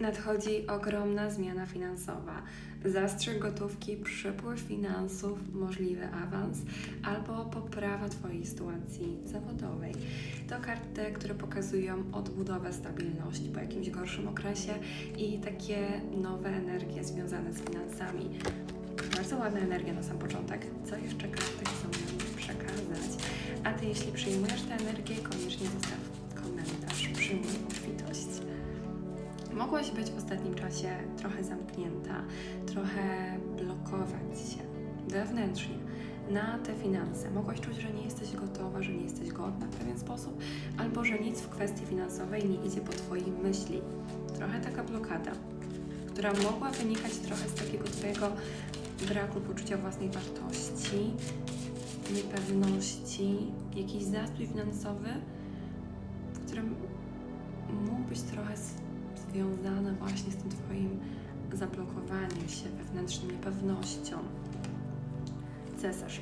Nadchodzi ogromna zmiana finansowa. Zastrzyk gotówki, przypływ finansów, możliwy awans albo poprawa Twojej sytuacji zawodowej. To karty, które pokazują odbudowę, stabilność po jakimś gorszym okresie i takie nowe energie związane z finansami. Bardzo ładna energia na sam początek. Co jeszcze karty chcą nam przekazać? A Ty, jeśli przyjmujesz tę energię, koniecznie zostaw Mogłaś być w ostatnim czasie trochę zamknięta, trochę blokować się wewnętrznie na te finanse. Mogłaś czuć, że nie jesteś gotowa, że nie jesteś godna w pewien sposób, albo że nic w kwestii finansowej nie idzie po Twojej myśli. Trochę taka blokada, która mogła wynikać trochę z takiego Twojego braku poczucia własnej wartości, niepewności, jakiś zastój finansowy, w którym mógł być trochę z- związany właśnie z tym Twoim zablokowaniem się, wewnętrzną niepewnością. Cesarz.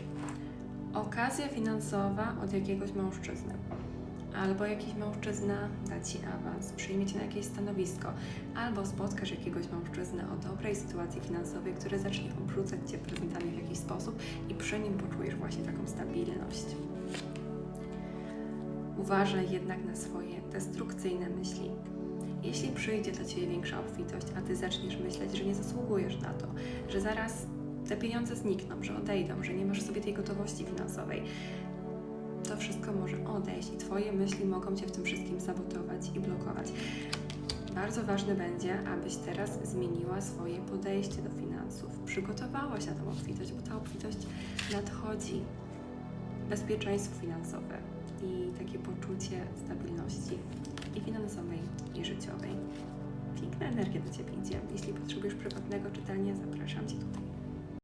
Okazja finansowa od jakiegoś mężczyzny. Albo jakiś mężczyzna da Ci awans, przyjmie Cię na jakieś stanowisko, albo spotkasz jakiegoś mężczyznę o dobrej sytuacji finansowej, który zacznie obrzucać Cię prezentami w jakiś sposób i przy nim poczujesz właśnie taką stabilność. Uważaj jednak na swoje destrukcyjne myśli. Jeśli przyjdzie do Ciebie większa obfitość, a Ty zaczniesz myśleć, że nie zasługujesz na to, że zaraz te pieniądze znikną, że odejdą, że nie masz sobie tej gotowości finansowej, to wszystko może odejść i Twoje myśli mogą Cię w tym wszystkim sabotować i blokować. Bardzo ważne będzie, abyś teraz zmieniła swoje podejście do finansów, przygotowała się na tą obfitość, bo ta obfitość nadchodzi. Bezpieczeństwo finansowe i takie poczucie stabilności finansowej, i życiowej. Piękna energia do Ciebie idzie. Jeśli potrzebujesz prywatnego czytania, zapraszam Cię tutaj.